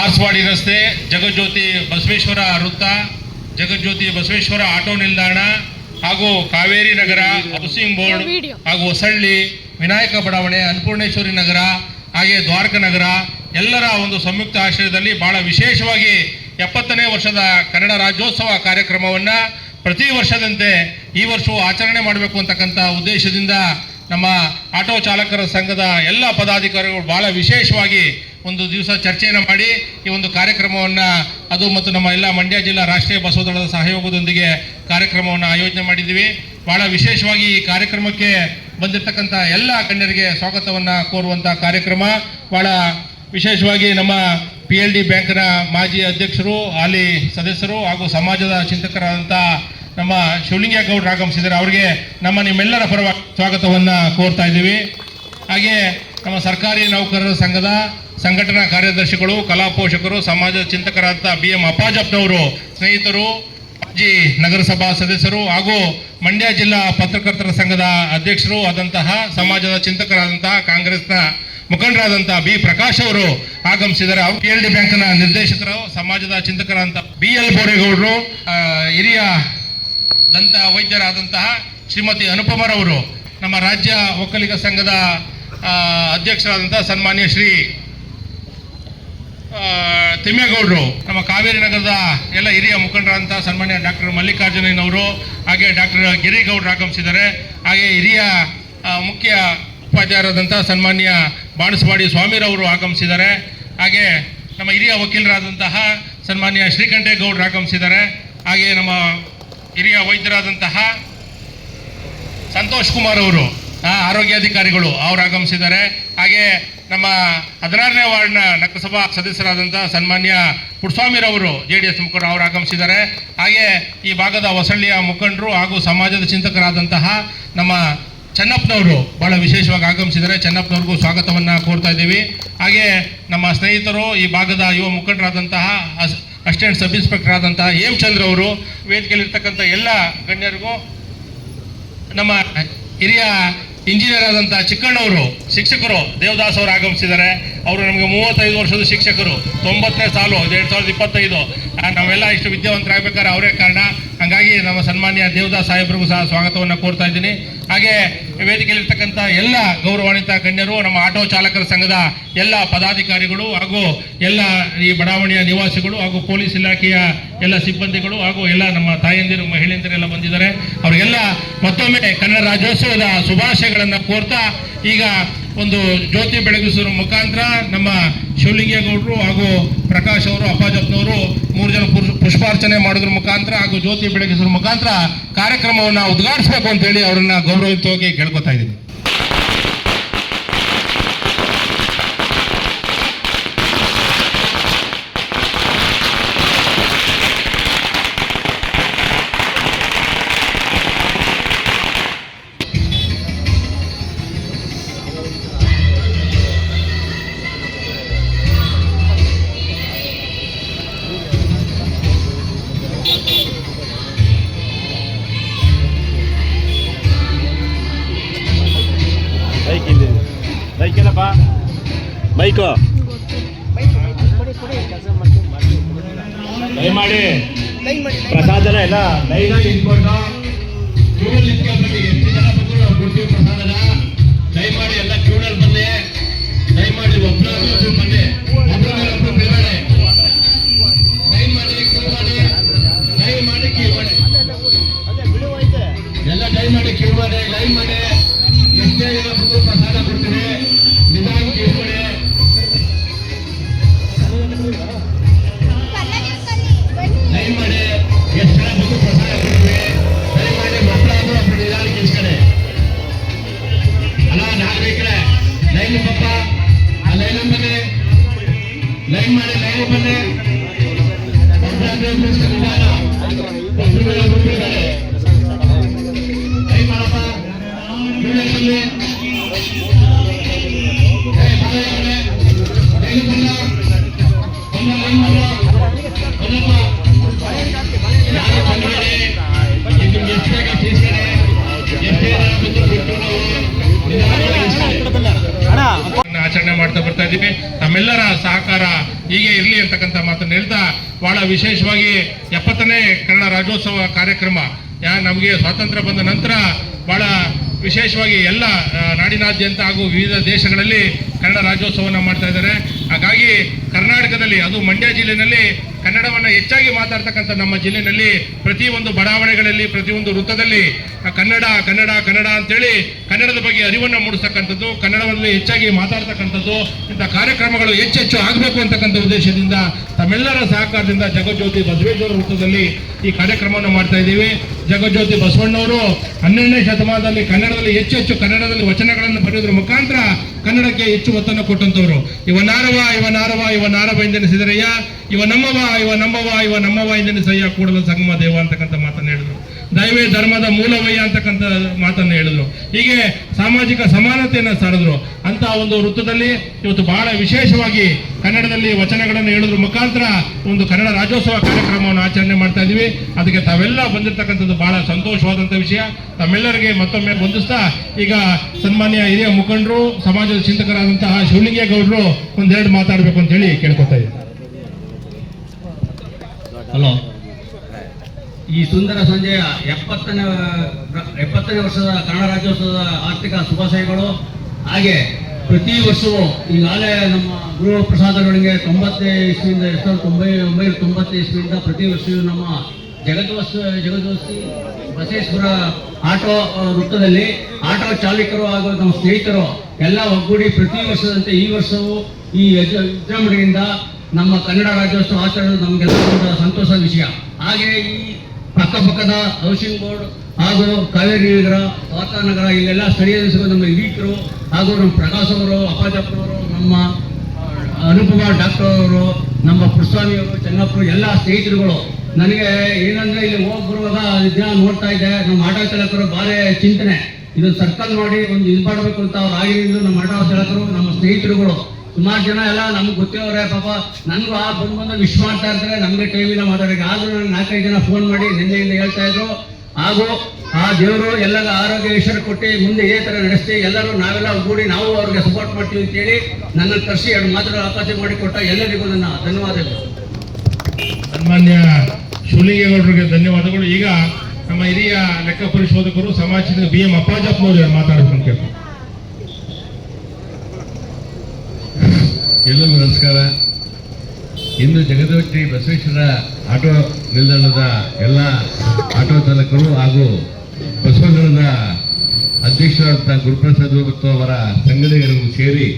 ಕಾಸವಾಡಿ ರಸ್ತೆ ಜಗಜ್ಯೋತಿ ಬಸವೇಶ್ವರ ವೃತ್ತ ಜಗಜ್ಯೋತಿ ಬಸವೇಶ್ವರ ಆಟೋ ನಿಲ್ದಾಣ ಹಾಗೂ ಕಾವೇರಿ ನಗರ ಹೌಸಿಂಗ್ ಬೋರ್ಡ್ ಹಾಗೂ ಹೊಸಳ್ಳಿ ವಿನಾಯಕ ಬಡಾವಣೆ ಅನ್ನಪೂರ್ಣೇಶ್ವರಿ ನಗರ ಹಾಗೆ ದ್ವಾರಕ ನಗರ ಎಲ್ಲರ ಒಂದು ಸಂಯುಕ್ತ ಆಶ್ರಯದಲ್ಲಿ ಬಹಳ ವಿಶೇಷವಾಗಿ ಎಪ್ಪತ್ತನೇ ವರ್ಷದ ಕನ್ನಡ ರಾಜ್ಯೋತ್ಸವ ಕಾರ್ಯಕ್ರಮವನ್ನು ಪ್ರತಿ ವರ್ಷದಂತೆ ಈ ವರ್ಷವೂ ಆಚರಣೆ ಮಾಡಬೇಕು ಅಂತಕ್ಕಂಥ ಉದ್ದೇಶದಿಂದ ನಮ್ಮ ಆಟೋ ಚಾಲಕರ ಸಂಘದ ಎಲ್ಲ ಪದಾಧಿಕಾರಿಗಳು ಬಹಳ ವಿಶೇಷವಾಗಿ ಒಂದು ದಿವಸ ಚರ್ಚೆಯನ್ನು ಮಾಡಿ ಈ ಒಂದು ಕಾರ್ಯಕ್ರಮವನ್ನು ಅದು ಮತ್ತು ನಮ್ಮ ಎಲ್ಲ ಮಂಡ್ಯ ಜಿಲ್ಲಾ ರಾಷ್ಟ್ರೀಯ ಬಸವದಳದ ಸಹಯೋಗದೊಂದಿಗೆ ಕಾರ್ಯಕ್ರಮವನ್ನು ಆಯೋಜನೆ ಮಾಡಿದ್ದೀವಿ. ಬಹಳ ವಿಶೇಷವಾಗಿ ಈ ಕಾರ್ಯಕ್ರಮಕ್ಕೆ ಬಂದಿರತಕ್ಕಂಥ ಎಲ್ಲ ಗಣ್ಯರಿಗೆ ಸ್ವಾಗತವನ್ನು ಕೋರುವಂಥ ಕಾರ್ಯಕ್ರಮ. ಬಹಳ ವಿಶೇಷವಾಗಿ ನಮ್ಮ ಪಿ ಎಲ್ ಡಿ ಬ್ಯಾಂಕ್ನ ಮಾಜಿ ಅಧ್ಯಕ್ಷರು, ಹಾಲಿ ಸದಸ್ಯರು ಹಾಗೂ ಸಮಾಜದ ಚಿಂತಕರಾದಂಥ ನಮ್ಮ ಶಿವಲಿಂಗೇಗೌಡರು ಆಗಮಿಸಿದ್ದಾರೆ ಅವರಿಗೆ ನಮ್ಮ ನಿಮ್ಮೆಲ್ಲರ ಪರವಾಗಿ ಸ್ವಾಗತವನ್ನು ಕೋರ್ತಾ ಇದ್ದೀವಿ. ಹಾಗೆ ನಮ್ಮ ಸರ್ಕಾರಿ ನೌಕರರ ಸಂಘದ ಸಂಘಟನಾ ಕಾರ್ಯದರ್ಶಿಗಳು, ಕಲಾ ಪೋಷಕರು ಸಮಾಜದ ಚಿಂತಕರಾದಂಥ ಬಿ ಎಂ ಅಪ್ಪಾಜಪ್ಪನವರು, ಸ್ನೇಹಿತರು, ಮಾಜಿ ನಗರಸಭಾ ಸದಸ್ಯರು ಹಾಗೂ ಮಂಡ್ಯ ಜಿಲ್ಲಾ ಪತ್ರಕರ್ತರ ಸಂಘದ ಅಧ್ಯಕ್ಷರು ಆದಂತಹ ಸಮಾಜದ ಚಿಂತಕರಾದಂತಹ ಕಾಂಗ್ರೆಸ್ನ ಮುಖಂಡರಾದಂತಹ ಬಿ ಪ್ರಕಾಶ್ ಅವರು ಆಗಮಿಸಿದ್ದಾರೆ. ಪಿ ಎಲ್ ಡಿ ಬ್ಯಾಂಕ್ನ ನಿರ್ದೇಶಕರು, ಸಮಾಜದ ಚಿಂತಕರಾದಂತಹ ಬಿ ಎಲ್ ಬೋರೇಗೌಡರು ಹಿರಿಯ ದಂತ ವೈದ್ಯರಾದಂತಹ ಶ್ರೀಮತಿ ಅನುಪಮರವರು, ನಮ್ಮ ರಾಜ್ಯ ಒಕ್ಕಲಿಗ ಸಂಘದ ಆ, ಅಧ್ಯಕ್ಷರಾದಂತಹ ಸನ್ಮಾನ್ಯ ಶ್ರೀ ತಿಮ್ಮೇಗೌಡರು ನಮ್ಮ ಕಾವೇರಿ ನಗರದ ಎಲ್ಲ ಹಿರಿಯ ಮುಖಂಡರಾದಂಥ ಸನ್ಮಾನ್ಯ ಡಾಕ್ಟರ್ ಮಲ್ಲಿಕಾರ್ಜುನಯ್ಯನವರು ಹಾಗೆ ಡಾಕ್ಟರ್ ಗಿರಿಗೌಡರು ಆಗಮಿಸಿದ್ದಾರೆ. ಹಾಗೆ ಹಿರಿಯ ಮುಖ್ಯ ಉಪಾಧ್ಯಾಯರಾದಂಥ ಸನ್ಮಾನ್ಯ ಬಾಣಸವಾಡಿ ಸ್ವಾಮಿರವರು ಆಗಮಿಸಿದ್ದಾರೆ. ಹಾಗೆ ನಮ್ಮ ಹಿರಿಯ ವಕೀಲರಾದಂತಹ ಸನ್ಮಾನ್ಯ ಶ್ರೀಕಂಠೇಗೌಡರು ಆಗಮಿಸಿದ್ದಾರೆ. ಹಾಗೆ ನಮ್ಮ ಹಿರಿಯ ವೈದ್ಯರಾದಂತಹ ಸಂತೋಷ್ ಕುಮಾರ್ ಅವರು ಆರೋಗ್ಯಾಧಿಕಾರಿಗಳು ಅವರು ಆಗಮಿಸಿದ್ದಾರೆ. ಹಾಗೆ ನಮ್ಮ ಹದಿನಾರನೇ ವಾರ್ಡ್ನ ನಕಸಭಾ ಸದಸ್ಯರಾದಂಥ ಸನ್ಮಾನ್ಯ ಪುಟ್ಸ್ವಾಮಿರವರು ಜೆ ಡಿ ಎಸ್ ಮುಖಂಡರು ಅವರು ಆಗಮಿಸಿದ್ದಾರೆ. ಹಾಗೆ ಈ ಭಾಗದ ಹೊಸಳ್ಳಿಯ ಮುಖಂಡರು ಹಾಗೂ ಸಮಾಜದ ಚಿಂತಕರಾದಂತಹ ನಮ್ಮ ಚೆನ್ನಪ್ಪನವರು ಬಹಳ ವಿಶೇಷವಾಗಿ ಆಗಮಿಸಿದ್ದಾರೆ. ಚೆನ್ನಪ್ಪನವ್ರಿಗೂ ಸ್ವಾಗತವನ್ನು ಕೋರ್ತಾ ಇದ್ದೀವಿ. ಹಾಗೆ ನಮ್ಮ ಸ್ನೇಹಿತರು, ಈ ಭಾಗದ ಯುವ ಮುಖಂಡರಾದಂತಹ ಅಸ್, ಅಸಿಸ್ಟೆಂಟ್ ಸಬ್ ಇನ್ಸ್ಪೆಕ್ಟರ್ ಆದಂತಹ ಹೇಮಚಂದ್ರ ಅವರು, ವೇದಿಕೆಯಲ್ಲಿರ್ತಕ್ಕಂಥ ಎಲ್ಲ ಗಣ್ಯರಿಗೂ ನಮ್ಮ ಹಿರಿಯ ಇಂಜಿನಿಯರ್ ಆದಂತಹ ಚಿಕ್ಕಣ್ಣವರು, ಶಿಕ್ಷಕರು ದೇವದಾಸ್ ಅವರು ಆಗಮಿಸಿದ್ದಾರೆ. ಅವರು ನಮಗೆ ಮೂವತ್ತೈದು ವರ್ಷದ ಶಿಕ್ಷಕರು, ತೊಂಬತ್ತನೇ ಸಾಲು ಎರಡು ಸಾವಿರದ ಇಪ್ಪತ್ತೈದು. ನಾವೆಲ್ಲ ಇಷ್ಟು ವಿದ್ಯಾವಂತರಾಗಬೇಕಾದ್ರೆ ಅವರೇ ಕಾರಣ. ಹಾಗಾಗಿ ನಮ್ಮ ಸನ್ಮಾನ್ಯ ದೇವದಾಸ್ ಸಾಹೇಬ್ರಿಗೂ ಸಹ ಸ್ವಾಗತವನ್ನು ಕೋರ್ತಾ ಇದ್ದೀನಿ. ಹಾಗೆ ವೇದಿಕೆಯಲ್ಲಿರ್ತಕ್ಕಂಥ ಎಲ್ಲ ಗೌರವಾನ್ವಿತ ಗಣ್ಯರು, ನಮ್ಮ ಆಟೋ ಚಾಲಕರ ಸಂಘದ ಎಲ್ಲ ಪದಾಧಿಕಾರಿಗಳು ಹಾಗೂ ಎಲ್ಲ ಈ ಬಡಾವಣೆಯ ನಿವಾಸಿಗಳು ಹಾಗೂ ಪೊಲೀಸ್ ಇಲಾಖೆಯ ಎಲ್ಲ ಸಿಬ್ಬಂದಿಗಳು ಹಾಗೂ ಎಲ್ಲ ನಮ್ಮ ತಾಯಂದಿರು, ಮಹಿಳೆಯಂದಿರೆಲ್ಲ ಬಂದಿದ್ದಾರೆ. ಅವರಿಗೆಲ್ಲ ಮತ್ತೊಮ್ಮೆ ಕನ್ನಡ ರಾಜ್ಯೋತ್ಸವದ ಶುಭಾಶಯಗಳನ್ನು ಕೋರ್ತಾ ಈಗ ಒಂದು ಜ್ಯೋತಿ ಬೆಳಗಿಸುವ ಮುಖಾಂತರ ನಮ್ಮ ಶಿವಲಿಂಗೇಗೌಡರು ಹಾಗೂ ಪ್ರಕಾಶ್ ಅವರು ಅಪ್ಪಾಜಪ್ಪನವರು ಮೂರು ಜನ ಪುಷ್ಪಾರ್ಚನೆ ಮಾಡೋದ್ರ ಮುಖಾಂತರ ಹಾಗೂ ಜ್ಯೋತಿ ಬೆಳಗಿಸೋದ್ರ ಮುಖಾಂತರ ಕಾರ್ಯಕ್ರಮವನ್ನು ಉದ್ಘಾಟಿಸಬೇಕು ಅಂತೇಳಿ ಅವರನ್ನ ಗೌರವಿತವಾಗಿ ಕೇಳ್ಕೊತಾ ಇದ್ದೀನಿ. ಬೈಕ್ ಏನಪ್ಪ ಬೈಕು ದಯಮಾಡಿ. ಪ್ರಸಾದನ ಎಲ್ಲ ಲೈನ್ ಇಟ್ಕೊಂಡು ದಯಮಾಡಿ ಎಲ್ಲ ಕ್ಯೂನಲ್ಲಿ ಬನ್ನಿ. ಒಬ್ಬರಾದ್ರೂ ಬನ್ನಿ. ಒಬ್ಬರ ಮೇಲೆ ಒಬ್ರು ಬೀಳಬೇಡಿ. ದಯಮಾಡಿ ಕ್ಯೂ ಮಾಡಿ. ಕ್ಯೂ ಮಾಡಿ. ಎಲ್ಲ ದಯಮಾಡಿ ಕ್ಯೂ ಮಾಡಿ. ಲೈನ್ ಮಾಡಿ. ಎಷ್ಟೇ ಜನ ಬಂದ್ರು ಪ್ರಸಾದ ಕೊಡ್ತೀವಿ ಲೈನ್ ಮಾಡಿ ಲೈನ್ ಬನ್ನಿ ಒಬ್ರಾದ್ರೂ ಮಾಡ್ತಾ ಬರ್ತಾ ಇದ್ದೀವಿ. ನಮ್ಮೆಲ್ಲರ ಸಹಕಾರ ಹೀಗೆ ಇರಲಿ ಅಂತಕ್ಕಂಥ ಮಾತನ್ನು ಹೇಳ್ತಾ ಬಹಳ ವಿಶೇಷವಾಗಿ ಎಪ್ಪತ್ತನೇ ಕನ್ನಡ ರಾಜ್ಯೋತ್ಸವ ಕಾರ್ಯಕ್ರಮ. ಯಾ, ನಮಗೆ ಸ್ವಾತಂತ್ರ್ಯ ಬಂದ ನಂತರ ಬಹಳ ವಿಶೇಷವಾಗಿ ಎಲ್ಲ ನಾಡಿನಾದ್ಯಂತ ಹಾಗೂ ವಿವಿಧ ದೇಶಗಳಲ್ಲಿ ಕನ್ನಡ ರಾಜ್ಯೋತ್ಸವವನ್ನು ಮಾಡ್ತಾ ಇದ್ದಾರೆ. ಹಾಗಾಗಿ ಕರ್ನಾಟಕದಲ್ಲಿ, ಅದು ಮಂಡ್ಯ ಜಿಲ್ಲೆಯಲ್ಲಿ ಕನ್ನಡವನ್ನು ಹೆಚ್ಚಾಗಿ ಮಾತಾಡ್ತಕ್ಕಂಥ ನಮ್ಮ ಜಿಲ್ಲೆಯಲ್ಲಿ ಒಂದು ಬಡಾವಣೆಗಳಲ್ಲಿ ಪ್ರತಿಯೊಂದು ವೃತ್ತದಲ್ಲಿ ಕನ್ನಡ ಕನ್ನಡ ಕನ್ನಡ ಅಂತೇಳಿ ಕನ್ನಡದ ಬಗ್ಗೆ ಅರಿವನ್ನು ಮೂಡಿಸ್ತಕ್ಕಂಥದ್ದು ಕನ್ನಡದಲ್ಲಿ ಹೆಚ್ಚಾಗಿ ಮಾತಾಡ್ತಕ್ಕಂಥದ್ದು, ಇಂಥ ಕಾರ್ಯಕ್ರಮಗಳು ಹೆಚ್ಚೆಚ್ಚು ಆಗಬೇಕು ಅಂತಕ್ಕಂಥ ಉದ್ದೇಶದಿಂದ ತಮ್ಮೆಲ್ಲರ ಸಹಕಾರದಿಂದ ಜಗಜ್ಯೋತಿ ಬಸವೇಶ್ವರ ವೃತ್ತದಲ್ಲಿ ಈ ಕಾರ್ಯಕ್ರಮವನ್ನು ಮಾಡ್ತಾ ಇದ್ದೀವಿ. ಜಗಜ್ಯೋತಿ ಬಸವಣ್ಣವರು ಹನ್ನೆರಡನೇ ಶತಮಾನದಲ್ಲಿ ಕನ್ನಡದಲ್ಲಿ ಹೆಚ್ಚೆಚ್ಚು ಹೆಚ್ಚು ಕನ್ನಡದಲ್ಲಿ ವಚನಗಳನ್ನು ಬರೆಯೋದ್ರ ಮುಖಾಂತರ ಕನ್ನಡಕ್ಕೆ ಹೆಚ್ಚು ಒತ್ತನ್ನು ಕೊಟ್ಟಂತವರು. ಇವ ನಾರವ ಇವ ನಾರವ ಇವ ನಾರವ ಎಂದೆನಿಸಿದರಯ್ಯ ಇವ ನಮ್ಮವ ಇವ ನಮ್ಮವ ಇವ ನಮ್ಮವ ಎಂದೆನಿಸಯ್ಯ ಕೂಡಲ ಸಂಗಮ ದೇವ ಅಂತಕ್ಕಂಥ ಮಾತನ್ನು ಹೇಳಿದ್ರು. ದೈವೇ ಧರ್ಮದ ಮೂಲವಯ್ಯ ಅಂತಕ್ಕಂಥ ಮಾತನ್ನು ಹೇಳಿದ್ರು. ಹೀಗೆ ಸಾಮಾಜಿಕ ಸಮಾನತೆಯನ್ನು ಸಾರಿದ್ರು. ಅಂತ ಒಂದು ವೃತ್ತದಲ್ಲಿ ಇವತ್ತು ಬಹಳ ವಿಶೇಷವಾಗಿ ಕನ್ನಡದಲ್ಲಿ ವಚನಗಳನ್ನು ಹೇಳೋದ್ರ ಮುಖಾಂತರ ಒಂದು ಕನ್ನಡ ರಾಜ್ಯೋತ್ಸವ ಕಾರ್ಯಕ್ರಮವನ್ನು ಆಚರಣೆ ಮಾಡ್ತಾ ಇದ್ದೀವಿ ಅದಕ್ಕೆ ತಾವೆಲ್ಲ ಬಂದಿರತಕ್ಕಂಥದ್ದು ಬಹಳ ಸಂತೋಷವಾದಂಥ ವಿಷಯ. ತಮ್ಮೆಲ್ಲರಿಗೆ ಮತ್ತೊಮ್ಮೆ ಬಂಧಿಸ್ತಾ ಈಗ ಸನ್ಮಾನ್ಯ ಹಿರಿಯ ಮುಖಂಡರು, ಸಮಾಜದ ಚಿಂತಕರಾದಂತಹ ಶಿವಲಿಂಗೇಗೌಡರು ಒಂದೆರಡು ಮಾತಾಡಬೇಕು ಅಂತ ಹೇಳಿ ಕೇಳ್ಕೊತಾ ಇದ್ದೀವಿ ಹಲೋ. ಈ ಸುಂದರ ಸಂಜೆಯ ಎಪ್ಪತ್ತನೇ ಎಪ್ಪತ್ತನೇ ವರ್ಷದ ಕನ್ನಡ ರಾಜ್ಯೋತ್ಸವದ ಆರ್ಥಿಕ ಶುಭಾಶಯಗಳು. ಹಾಗೆ ಪ್ರತಿ ವರ್ಷವೂ ಈಗಾಗಲೇ ನಮ್ಮ ಗುರು ಪ್ರಸಾದಗಳಿಗೆ ತೊಂಬತ್ತನೇ ಇಸ್ವಿಯಿಂದ ಎರಡು ಸಾವಿರದ ತೊಂಬೈ, ಒಂಬೈನೂರ ತೊಂಬತ್ತೇ ಇಸ್ವಿಯಿಂದ ಪ್ರತಿ ವರ್ಷವೂ ನಮ್ಮ ಜಗದ್ವಸ್, ಜಗದ್ವಸ್ತಿ ಬಸವೇಶ್ವರ ಆಟೋ ವೃತ್ತದಲ್ಲಿ ಆಟೋ ಚಾಲಕರು ಹಾಗೂ ನಮ್ಮ ಸ್ನೇಹಿತರು ಎಲ್ಲ ಒಗ್ಗೂಡಿ ಪ್ರತಿ ವರ್ಷದಂತೆ ಈ ವರ್ಷವೂ ಈ ವಿಜೃಂಭಣೆಯಿಂದ ನಮ್ಮ ಕನ್ನಡ ರಾಜ್ಯೋತ್ಸವ ಆಚರಣೆ ನಮಗೆಲ್ಲ ಸಂತೋಷದ ವಿಷಯ. ಹಾಗೆ ಈ ಪಕ್ಕಪಕ್ಕದ ಹೌಸಿಂಗ್ ಬೋರ್ಡ್ ಹಾಗೂ ಕಾವೇರಿ ನಗರ ವಾತಾನಗರ ಇಲ್ಲೆಲ್ಲ ಸ್ಥಳೀಯ ನಮ್ಮ ಹಿರೀಕರು ಹಾಗೂ ನಮ್ಮ ಪ್ರಕಾಶ್ ಅವರು ಅಪ್ಪಾಜಪ್ಪನವರು ನಮ್ಮ ಅನುಪಮ ಡಾಕ್ಟರ್ ಅವರು, ನಮ್ಮ ಪುರಸ್ವಾಮಿ ಅವರು ಚೆನ್ನಪ್ಪರು ಎಲ್ಲ ಸ್ನೇಹಿತರುಗಳು. ನನಗೆ ಏನಂದ್ರೆ ಇಲ್ಲಿ ಹೋಗಿ ಬರುವಾಗ ದಿನ ನೋಡ್ತಾ ಇದ್ದೆ. ನಮ್ಮ ಆಟೋ ಚಾಲಕರು ಭಾರಿ ಚಿಂತನೆ. ಇದು ಸರ್ಕಲ್ ಮಾಡಿ ಒಂದು ಇದು ಮಾಡಬೇಕು ಅಂತ ಅವ್ರು ಆಗಿರಿಂದು ನಮ್ಮ ಆಟೋ ಚಾಲಕರು, ನಮ್ಮ ಸ್ನೇಹಿತರುಗಳು ಸುಮಾರು ಜನ ಎಲ್ಲ ನಮ್ಗೆ ಗೊತ್ತಿರೋರೆ ಪಾಪ ನನಗೂ ಆ ಬಂದು ಬಂದು ವಿಶ್ ಮಾಡ್ತಾ ಇರ್ತಾರೆ, ನಮಗೆ ಟೈಮಿಲ್ಲ ಮಾತಾಡೋಕ್ಕೆ. ಆದರೂ ನಾನು ನಾಲ್ಕೈದು ಜನ ಫೋನ್ ಮಾಡಿ ನಿನ್ನೆಯಿಂದ ಹೇಳ್ತಾ ಇದ್ರು. ಹಾಗೂ ಆ ದೇವರು ಎಲ್ಲರ ಆರೋಗ್ಯ ಈಶ್ವರ ಕೊಟ್ಟು ಮುಂದೆ ಇದೇ ಥರ ನಡೆಸ್ತಿ, ಎಲ್ಲರೂ ನಾವೆಲ್ಲ ಒಗ್ಗೂಡಿ ನಾವು ಅವ್ರಿಗೆ ಸಪೋರ್ಟ್ ಮಾಡ್ತೀವಿ ಅಂತೇಳಿ ನನ್ನ ಕರ್ಸಿ ಎರಡು ಮಾತುಗಳ ಅವಕಾಶ ಮಾಡಿಕೊಟ್ಟ ಎಲ್ಲರಿಗೂ ನನ್ನ ಧನ್ಯವಾದಗಳು. ಸನ್ಮಾನ್ಯ ಶಿವಲಿಂಗೇಗೌಡರಿಗೆ ಧನ್ಯವಾದಗಳು. ಈಗ ನಮ್ಮ ಹಿರಿಯ ಲೆಕ್ಕ ಪರಿಶೋಧಕರು ಸಮಾಜದ ಬಿ ಎಂ ಅಪ್ಪಾಜಪ್ಪನವರು ಮಾತಾಡಬೇಕು ಅಂತ ಎಲ್ಲರಿಗೂ ನಮಸ್ಕಾರ. ಇಂದು ಜಗದೋತ್ರಿ ಬಸವೇಶ್ವರ ಆಟೋ ನಿಲ್ದಾಣದ ಎಲ್ಲ ಆಟೋ ಚಾಲಕರು ಹಾಗೂ ಬಸವಣ್ಣದ ಅಧ್ಯಕ್ಷರಾದಂಥ ಗುರುಪ್ರಸಾದ್ ಮತ್ತು ಅವರ ಸಂಘಟಕರು ಸೇರಿ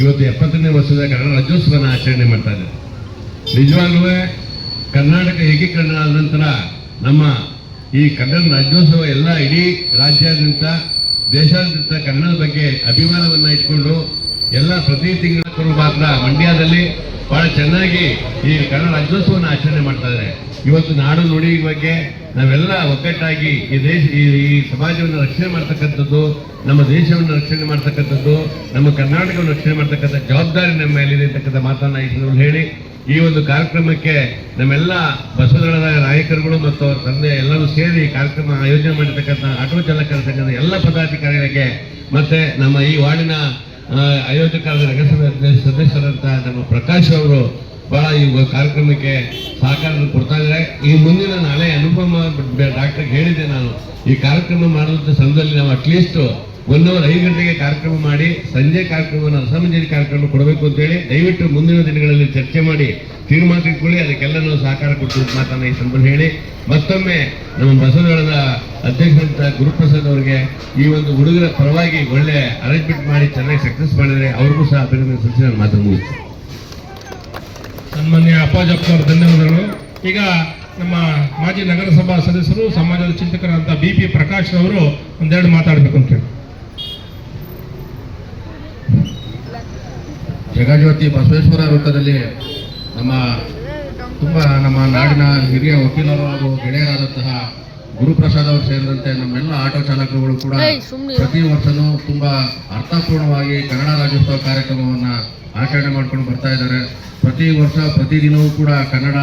ಇವತ್ತು ಎಪ್ಪತ್ತನೇ ವರ್ಷದ ಕನ್ನಡ ರಾಜ್ಯೋತ್ಸವನ ಆಚರಣೆ ಮಾಡ್ತಾ ಇದ್ದಾರೆ. ನಿಜವಾಗ್ಲೂ ಕರ್ನಾಟಕ ಏಕೀಕರಣ ಆದ ನಂತರ ನಮ್ಮ ಈ ಕನ್ನಡ ರಾಜ್ಯೋತ್ಸವ ಎಲ್ಲ ಇಡೀ ರಾಜ್ಯಾದ್ಯಂತ, ದೇಶಾದ್ಯಂತ ಕನ್ನಡದ ಬಗ್ಗೆ ಅಭಿಮಾನವನ್ನು ಇಟ್ಕೊಂಡು ಎಲ್ಲ ಪ್ರತಿ ತಿಂಗಳು ಮಾತ್ರ ಮಂಡ್ಯದಲ್ಲಿ ಬಹಳ ಚೆನ್ನಾಗಿ ಈ ಕನ್ನಡ ರಾಜ್ಯೋತ್ಸವನ ಆಚರಣೆ ಮಾಡ್ತಾ ಇದ್ದಾರೆ. ಇವತ್ತು ನಾಡು ನುಡಿ ಬಗ್ಗೆ ನಾವೆಲ್ಲ ಒಗ್ಗಟ್ಟಾಗಿ ಈ ದೇಶ, ಈ ಸಮಾಜವನ್ನು ರಕ್ಷಣೆ ಮಾಡ್ತಕ್ಕಂಥದ್ದು, ನಮ್ಮ ದೇಶವನ್ನು ರಕ್ಷಣೆ ಮಾಡ್ತಕ್ಕಂಥದ್ದು, ನಮ್ಮ ಕರ್ನಾಟಕವನ್ನು ರಕ್ಷಣೆ ಮಾಡ್ತಕ್ಕಂಥ ಜವಾಬ್ದಾರಿ ನಮ್ಮ ಮೇಲಿದೆ ಅಂತಕ್ಕಂಥ ಮಾತನ್ನ ಈ ಹೇಳಿ, ಈ ಒಂದು ಕಾರ್ಯಕ್ರಮಕ್ಕೆ ನಮ್ಮೆಲ್ಲ ಬಸವದಳದ ನಾಯಕರುಗಳು ಮತ್ತು ಅವರ ತಂದೆ ಎಲ್ಲರೂ ಸೇರಿ ಕಾರ್ಯಕ್ರಮ ಆಯೋಜನೆ ಮಾಡಿರ್ತಕ್ಕಂಥ ಆಟೋ ಚಾಲಕರ ಸಂಘದ ಎಲ್ಲ ಪದಾಧಿಕಾರಿಗಳಿಗೆ, ಮತ್ತೆ ನಮ್ಮ ಈ ವಾರ್ಡಿನ ಆಯೋಜಕರಾದ ನಗರಸಭೆ ಅಧ್ಯಕ್ಷ- ಸದಸ್ಯರಂತ ನಮ್ಮ ಪ್ರಕಾಶ್ ಅವರು ಬಹಳ ಈ ಕಾರ್ಯಕ್ರಮಕ್ಕೆ ಸಹಕಾರ ಕೊಡ್ತಾ ಇದ್ದಾರೆ. ಈ ಮುಂದಿನ ನಾಳೆ ಅನುಪಮ ಡಾಕ್ಟರ್ ಹೇಳಿದ್ದೆ ನಾನು, ಈ ಕಾರ್ಯಕ್ರಮ ಮಾಡುವಂಥ ಸಂದರ್ಭದಲ್ಲಿ ನಾವು ಅಟ್ಲೀಸ್ಟ್ ಒನ್ ಅವರ್ ಐದು ಗಂಟೆಗೆ ಕಾರ್ಯಕ್ರಮ ಮಾಡಿ, ಸಂಜೆ ಕಾರ್ಯಕ್ರಮವನ್ನು ರಸಮಂಜರಿ ಕಾರ್ಯಕ್ರಮ ಕೊಡಬೇಕು ಅಂತೇಳಿ ದಯವಿಟ್ಟು ಮುಂದಿನ ದಿನಗಳಲ್ಲಿ ಚರ್ಚೆ ಮಾಡಿ ತೀರ್ಮಾನ ಇಟ್ಕೊಳ್ಳಿ ಅದಕ್ಕೆಲ್ಲ ನಾವು ಸಹಕಾರ ಕೊಟ್ಟು ಮಾತನ್ನ ಈ ಸಂಬಂಧ ಹೇಳಿ ಮತ್ತೊಮ್ಮೆ ನಮ್ಮ ಬಸವನಗರದ ಅಧ್ಯಕ್ಷರಂತ ಗುರುಪ್ರಸಾದ್ ಅವರಿಗೆ ಈ ಒಂದು ಹುಡುಗರ ಪರವಾಗಿ ಒಳ್ಳೆ ಅರೇಂಜ್ಮೆಂಟ್ ಮಾಡಿ ಚೆನ್ನಾಗಿ ಸಕ್ಸಸ್ ಮಾಡಿದರೆ ಅವ್ರಿಗೂ ಸಹ ಅಭಿನಂದನೆ ಸಲ್ಲಿಸಿ ನಾನು ಮಾತನ್ನು ಮುಗಿಸ್ತೀನಿ. ಸನ್ಮಾನ್ಯ ಅಪ್ಪಾಜಪ್ಪನವರ ಧನ್ಯವಾದಗಳು. ಈಗ ನಮ್ಮ ಮಾಜಿ ನಗರಸಭಾ ಸದಸ್ಯರು ಸಮಾಜದ ಚಿಂತಕರಾದಂಥ ಬಿ ಪಿ ಪ್ರಕಾಶ್ ಅವರು ಒಂದೆರಡು ಮಾತಾಡಬೇಕು ಅಂತ ಹೇಳಿ. ಜಗಜ್ಯೋತಿ ಬಸವೇಶ್ವರ ವೃತ್ತದಲ್ಲಿ ನಮ್ಮ ತುಂಬ ನಮ್ಮ ನಾಡಿನ ಹಿರಿಯ ವಕೀಲರು ಹಾಗೂ ಗೆಳೆಯರಾದಂತಹ ಗುರುಪ್ರಸಾದ್ ಅವರು ಸೇರಿದಂತೆ ನಮ್ಮೆಲ್ಲ ಆಟೋ ಚಾಲಕರುಗಳು ಕೂಡ ಪ್ರತಿ ವರ್ಷನೂ ತುಂಬ ಅರ್ಥಪೂರ್ಣವಾಗಿ ಕನ್ನಡ ರಾಜ್ಯೋತ್ಸವ ಕಾರ್ಯಕ್ರಮವನ್ನ ಆಚರಣೆ ಮಾಡ್ಕೊಂಡು ಬರ್ತಾ ಇದ್ದಾರೆ. ಪ್ರತಿ ವರ್ಷ ಪ್ರತಿದಿನವೂ ಕೂಡ ಕನ್ನಡ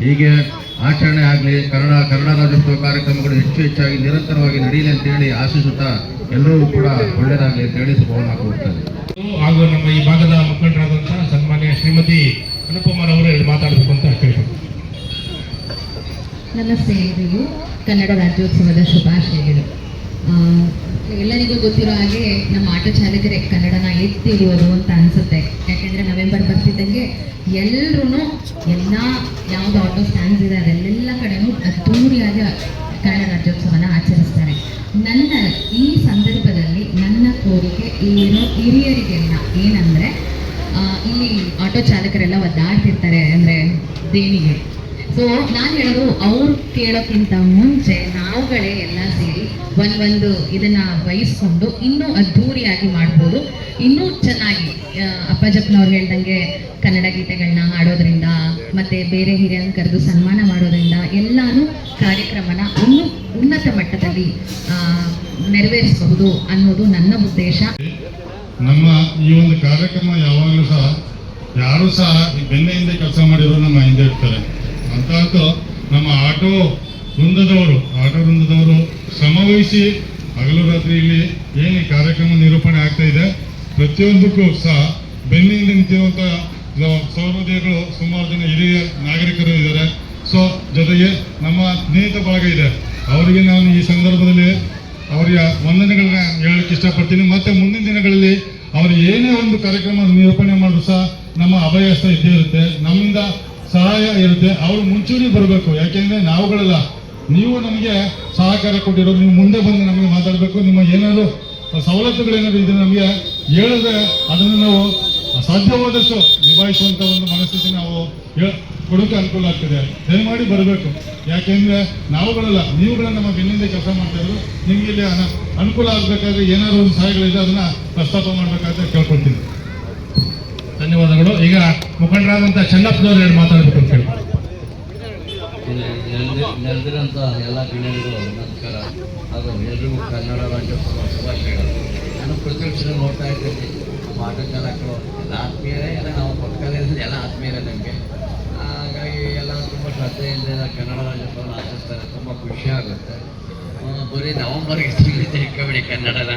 ಹೀಗೆ ಆಚರಣೆ ಆಗಲಿ ಕನ್ನಡ ಕನ್ನಡ ರಾಜ್ಯೋತ್ಸವ ಕಾರ್ಯಕ್ರಮಗಳು ಹೆಚ್ಚು ಹೆಚ್ಚಾಗಿ ನಿರಂತರವಾಗಿ ನಡೀಲಿ ಅಂತೇಳಿ ಆಶಿಸುತ್ತಾ ಎಲ್ಲರೂ ಕೂಡ ಒಳ್ಳೆಯದಾಗಲಿ ಅಂತ ಹೇಳಿ ಶುಭವನ್ನು ಹಾಕಿ ಹಾಗೂ ನಮ್ಮ ಈ ಭಾಗದ ಮುಖಂಡರಾದಂತಹ ಸನ್ಮಾನ್ಯ ಶ್ರೀಮತಿ ಅನುಪಮರವರು ಇಲ್ಲಿ ಮಾತಾಡಬೇಕು ಅಂತ ಕೇಳ್ತೀನಿ ನಮಸ್ತೆ ಎಲ್ರಿಗೂ ಕನ್ನಡ ರಾಜ್ಯೋತ್ಸವದ ಶುಭಾಶಯಗಳು. ಎಲ್ಲರಿಗೂ ಗೊತ್ತಿರೋ ಹಾಗೆ ನಮ್ಮ ಆಟೋ ಚಾಲಕರೇ ಕನ್ನಡನ ಎತ್ತಿರುವುದು ಅಂತ ಅನಿಸುತ್ತೆ. ಯಾಕೆಂದರೆ ನವೆಂಬರ್ ಬರ್ತಿದ್ದಂಗೆ ಎಲ್ಲರೂ ಎಲ್ಲ ಯಾವುದು ಆಟೋ ಸ್ಟ್ಯಾಂಡ್ಸ್ ಇದೆ, ಅದೆಲ್ಲ ಕಡೆಯೂ ಅದ್ದೂರಿಯಾಗಿ ಕನ್ನಡ ರಾಜ್ಯೋತ್ಸವನ ಆಚರಿಸ್ತಾರೆ. ನನ್ನ ಈ ಸಂದರ್ಭದಲ್ಲಿ ನನ್ನ ಕೋರಿಕೆ ಇಲ್ಲಿರೋ ಹಿರಿಯರಿಗೆಲ್ಲ ಏನಂದರೆ ಇಲ್ಲಿ ಆಟೋ ಚಾಲಕರೆಲ್ಲ ಒದ್ದಾಡ್ತಿರ್ತಾರೆ ಅಂದ್ರೆ ದೇಣಿಗೆ. ಸೊ ನಾನು ಹೇಳೋದು ಅವ್ರು ಕೇಳೋಕ್ಕಿಂತ ಮುಂಚೆ ನಾವುಗಳೇ ಎಲ್ಲ ಸೇರಿ ಒಂದೊಂದು ಇದನ್ನ ವಹಿಸ್ಕೊಂಡು ಇನ್ನೂ ಅದ್ಧೂರಿಯಾಗಿ ಮಾಡ್ಬೋದು. ಇನ್ನೂ ಚೆನ್ನಾಗಿ ಅಪ್ಪಜಪ್ಪನವ್ರು ಹೇಳ್ದಂಗೆ ಕನ್ನಡ ಗೀತೆಗಳನ್ನ ಹಾಡೋದ್ರಿಂದ, ಮತ್ತೆ ಬೇರೆ ಹಿರಿಯರನ್ನು ಕರೆದು ಸನ್ಮಾನ ಮಾಡೋದ್ರಿಂದ ಎಲ್ಲಾನು ಕಾರ್ಯಕ್ರಮನ ಇನ್ನೂ ಉನ್ನತ ಮಟ್ಟದಲ್ಲಿ ನೆರವೇರಿಸಬಹುದು ಅನ್ನೋದು ನನ್ನ ಉದ್ದೇಶ. ನಮ್ಮ ಈ ಒಂದು ಕಾರ್ಯಕ್ರಮ ಯಾವಾಗಲೂ ಸಹ, ಯಾರು ಸಹ ಈ ಬೆನ್ನೆಯಿಂದ ಕೆಲಸ ಮಾಡಿರೋ ನಮ್ಮ ಹಿಂದೆ ಇರ್ತಾರೆ. ಅಂತಹದ್ದು ನಮ್ಮ ಆಟೋ ವೃಂದದವರು ಆಟೋ ವೃಂದದವರು ಶ್ರಮವಹಿಸಿ ಹಗಲು ರಾತ್ರಿ ಇಲ್ಲಿ ಏನು ಕಾರ್ಯಕ್ರಮ ನಿರೂಪಣೆ ಆಗ್ತಾ ಇದೆ, ಪ್ರತಿಯೊಂದಕ್ಕೂ ಸಹ ಬೆನ್ನೆಯಿಂದ ನಿಂತಿರುವಂಥ ಸೌಹೃದಯಗಳು ಸುಮಾರು ಜನ ಹಿರಿಯ ನಾಗರಿಕರು ಇದ್ದಾರೆ. ಸೊ ಜೊತೆಗೆ ನಮ್ಮ ಸ್ನೇಹಿತ ಬಳಗ ಇದೆ. ಅವರಿಗೆ ನಾನು ಈ ಸಂದರ್ಭದಲ್ಲಿ ಅವರಿಗೆ ವಂದನೆಗಳನ್ನ ಹೇಳಕ್ಕೆ ಇಷ್ಟಪಡ್ತೀನಿ. ಮತ್ತೆ ಮುಂದಿನ ದಿನಗಳಲ್ಲಿ ಅವರು ಏನೇ ಒಂದು ಕಾರ್ಯಕ್ರಮ ನಿರೂಪಣೆ ಮಾಡಿದ್ರು ಸಹ ನಮ್ಮ ಅಭಯಸ್ಥ ಇದ್ದೇ ಇರುತ್ತೆ. ನಮ್ಮಿಂದ ಸಹಾಯ ಇರುತ್ತೆ. ಅವರು ಮುಂಚೂಣಿ ಬರಬೇಕು. ಯಾಕೆಂದ್ರೆ ನಾವುಗಳೆಲ್ಲ. ನೀವು ನಮಗೆ ಸಹಕಾರ ಕೊಟ್ಟಿರೋದು, ನೀವು ಮುಂದೆ ಬಂದು ನಮಗೆ ಮಾತಾಡಬೇಕು. ನಿಮ್ಮ ಏನಾದರೂ ಸವಲತ್ತುಗಳೇನಾದ್ರು ಇದ್ರೆ ನಮಗೆ ಹೇಳಿದ್ರೆ ಅದನ್ನು ನಾವು ಸಾಧ್ಯವಾದಷ್ಟು ನಿಭಾಯಿಸುವಂತ ಒಂದು ಮನಸ್ಥಿತಿ ನಾವು ಕೊಡೋಕೆ ಅನುಕೂಲ ಆಗ್ತದೆ. ದಯಮಾಡಿ ಬರಬೇಕು. ಯಾಕೆಂದ್ರೆ ನಾವುಗಳಲ್ಲ ನೀವುಗಳ ನಮ್ಮ ಬೆನ್ನಿಂದ ಕೆಲಸ ಮಾಡ್ತಾ ಇದ್ರು ನಿಮ್ಗೆ ಇಲ್ಲಿ ಅನ- ಅನುಕೂಲ ಆಗಬೇಕಾದ್ರೆ ಏನಾದ್ರು ಒಂದು ಸಹಾಯಗಳಿದೆ, ಅದನ್ನ ಪ್ರಸ್ತಾಪ ಮಾಡ್ಬೇಕಾದ್ರೆ ಕೇಳ್ಕೊಳ್ತೀನಿ ಧನ್ಯವಾದಗಳು. ಈಗ ಮುಖಂಡರಾದಂಥ ಚೆನ್ನಪ್ಪನವ್ರು ಹೇಳಿ ಮಾತಾಡಬೇಕು ಅಂತ ಕೇಳಿ ನೆರೆದಿರೋಂಥ ಎಲ್ಲ ಗಣ್ಯರಿಗೂ ನಮಸ್ಕಾರ. ಹಾಗೂ ಎಲ್ರಿಗೂ ಕನ್ನಡ ರಾಜ್ಯೋತ್ಸವ ಶುಭಾಶಯಗಳು. ನಾನು ನೋಡ್ತಾ ಇದ್ದೀನಿ. ಎಲ್ಲ ಆತ್ಮೀಯರೇ, ಎಲ್ಲ ನಾವು ಪಕ್ಕದಲ್ಲಿ ಎಲ್ಲ ಆತ್ಮೀಯರೇ ನಮಗೆ. ಹಾಗಾಗಿ ಎಲ್ಲ ತುಂಬ ಶ್ರದ್ಧೆಯಿಂದ ಕನ್ನಡ ರಾಜ್ಯೋತ್ಸವನ ಆಚರಿಸ್ತಾರೆ. ತುಂಬ ಖುಷಿ ಆಗುತ್ತೆ. ಆ, ಬರೀ ನವಂಬರ್ಗೆ ಸಿಗುತ್ತೆ ಕಬಡ್ಡಿ ಕನ್ನಡನ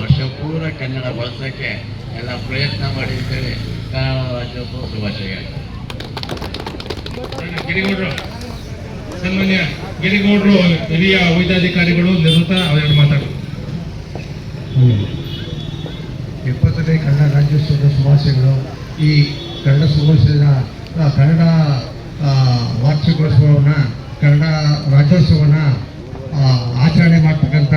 ವರ್ಷ ಪೂರ ಕನ್ನಡ ಬಳಸೋಕ್ಕೆ ಎಲ್ಲ ಪ್ರಯತ್ನ ಮಾಡಿ ಅಂತೇಳಿ ಕನ್ನಡ ರಾಜ್ಯೋತ್ಸವ ಶುಭಾಶಯ. ಗಿರಿಗೌಡರು ಸನ್ಮಾನ್ಯ ಗಿರಿಗೌಡರು ಹಿರಿಯ ವೈದ್ಯಾಧಿಕಾರಿಗಳು ನಿವೃತ್ತ ಅವರೆಲ್ಲ ಮಾತಾಡು. ಎಪ್ಪತ್ತನೇ ಕನ್ನಡ ರಾಜ್ಯೋತ್ಸವದ ಶುಭಾಶಯಗಳು. ಈ ಕನ್ನಡ ಶುಭಾಶಯದ ಕನ್ನಡ ವಾರ್ಷಿಕೋತ್ಸವವನ್ನು, ಕನ್ನಡ ರಾಜ್ಯೋತ್ಸವನ ಆಚರಣೆ ಮಾಡ್ತಕ್ಕಂಥ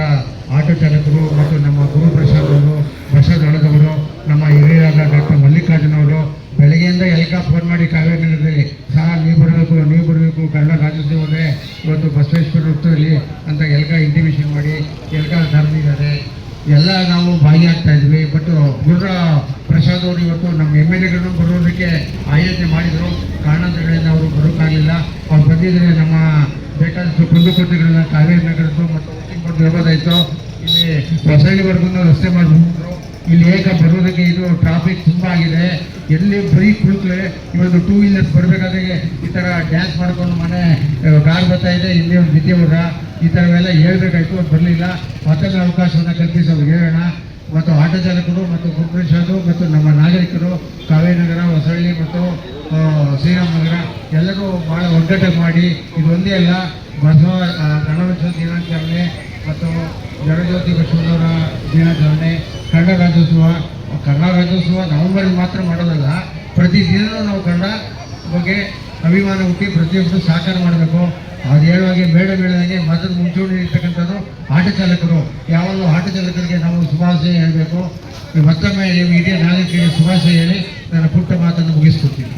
ಆಟೋ ಚಾಲಕರು ಮತ್ತು ನಮ್ಮ ಗುರು ಪ್ರಸಾದ್ ಅವರು, ಪ್ರಸಾದ್ ಒಳದವರು ನಮ್ಮ ಹಿರಿಯರಾದ ಡಾಕ್ಟರ್ ಮಲ್ಲಿಕಾರ್ಜುನವರು ಬೆಳಗ್ಗೆಯಿಂದ ಎಲ್ಕ ಫೋನ್ ಮಾಡಿ ಕಾವೇರಿ ಸಹ ನೀವು ಬರಬೇಕು ನೀವು ಬರಬೇಕು, ಕನ್ನಡ ರಾಜ್ಯೋತ್ಸವದೇ ಇವತ್ತು ಬಸವೇಶ್ವರ ವೃತ್ತದಲ್ಲಿ ಅಂತ ಎಲ್ಕ ಇಂಟಿಮೇಷನ್ ಮಾಡಿ ಎಲ್ಕ ಕರೆದಿದ್ದಾರೆ ಎಲ್ಲ ನಾವು ಭಾಗಿಯಾಗ್ತಾ ಇದ್ವಿ. ಬಟ್ ಗುರು ಪ್ರಸಾದ್ ಅವರು ಇವತ್ತು ನಮ್ಮ ಎಂ ಎಲ್ ಎಗಳನ್ನು ಬರೋದಕ್ಕೆ ಆಯೋಜನೆ ಮಾಡಿದರು. ಬಂದಿದ್ರೆ ನಮ್ಮ ಬೇಕಾದಷ್ಟು ಕುಂದುಕೊರತೆಗಳನ್ನ ಕಾವೇರಿ ನಗರದ್ದು ಮತ್ತು ಬೋರ್ಡ್ ನಿರ್ಬೋದಾಯಿತು ಇಲ್ಲಿ ಹೊಸಳ್ಳಿವರೆಗೂ ರಸ್ತೆ ಮಾಡಿಬಿಟ್ರು ಇಲ್ಲಿ ಏಕ ಬರೋದಕ್ಕೆ ಇದು ಟ್ರಾಫಿಕ್ ತುಂಬ ಆಗಿದೆ. ಎಲ್ಲಿ ಬರೀ ಕುಳಿತರೆ ಇವತ್ತು ಟೂ ವೀಲರ್ಸ್ ಬರಬೇಕಾದ್ರೆ ಈ ಥರ ಡ್ಯಾನ್ಸ್ ಮಾಡ್ಕೊಂಡು ಮನೆ ಕಾರ್ ಬರ್ತಾ ಇದೆ. ಇಲ್ಲಿ ಒಂದು ವಿದ್ಯಾವರ ಈ ಥರವೆಲ್ಲ ಹೇಳ್ಬೇಕಾಯ್ತು, ಅದು ಬರಲಿಲ್ಲ. ಮತ್ತೊಂದು ಅವಕಾಶವನ್ನು ಕಲ್ಪಿಸಿ ಅವ್ರಿಗೆ ಹೇಳೋಣ. ಮತ್ತು ಆಟೋ ಚಾಲಕರು ಮತ್ತು ಕಾರ್ಪೊರೇಷನ್ ಮತ್ತು ನಮ್ಮ ನಾಗರಿಕರು, ಕಾವೇರಿ ನಗರ, ಹೊಸಳ್ಳಿ ಮತ್ತು ಶ್ರೀರಾಮನಗರ ಎಲ್ಲರೂ ಭಾಳ ಒಗ್ಗಟ್ಟೆ ಮಾಡಿ ಇದೊಂದೇ ಅಲ್ಲ, ಬಸವ ಗಣರಾಜ್ಯೋತ್ಸವ ದಿನಾಚರಣೆ ಮತ್ತು ಜಗಜ್ಯೋತಿ ಬಸವನವರ ದಿನಾಚರಣೆ, ಕನ್ನಡ ರಾಜ್ಯೋತ್ಸವ ಕನ್ನಡ ರಾಜ್ಯೋತ್ಸವ ನವೆಂಬರ್ ಮಾತ್ರ ಮಾಡೋದಲ್ಲ, ಪ್ರತಿ ದಿನವೂ ನಾವು ಕನ್ನಡ ಬಗ್ಗೆ ಅಭಿಮಾನ ಹುಟ್ಟಿ ಪ್ರತಿಯೊಬ್ಬರು ಸಹಕಾರ ಮಾಡಬೇಕು. ಅದು ಹೇಳುವಾಗೆ ಬೇಡ ಬೇಡದಂಗೆ ಮದ್ದ ಮುಂಚೂಣಿ ಇರ್ತಕ್ಕಂಥದ್ದು ಆಟ ಚಾಲಕರು. ಯಾವಾಗಲೂ ಆಟ ಚಾಲಕರಿಗೆ ನಾವು ಶುಭಾಶಯ ಹೇಳಬೇಕು. ಮತ್ತೊಮ್ಮೆ ಹಿರಿಯ ನಾಗರಿಕರಿಗೆ ಶುಭಾಶಯ ಹೇಳಿ ನನ್ನ ಪುಟ್ಟ ಮಾತನ್ನು ಮುಗಿಸ್ಕೊಡ್ತೀನಿ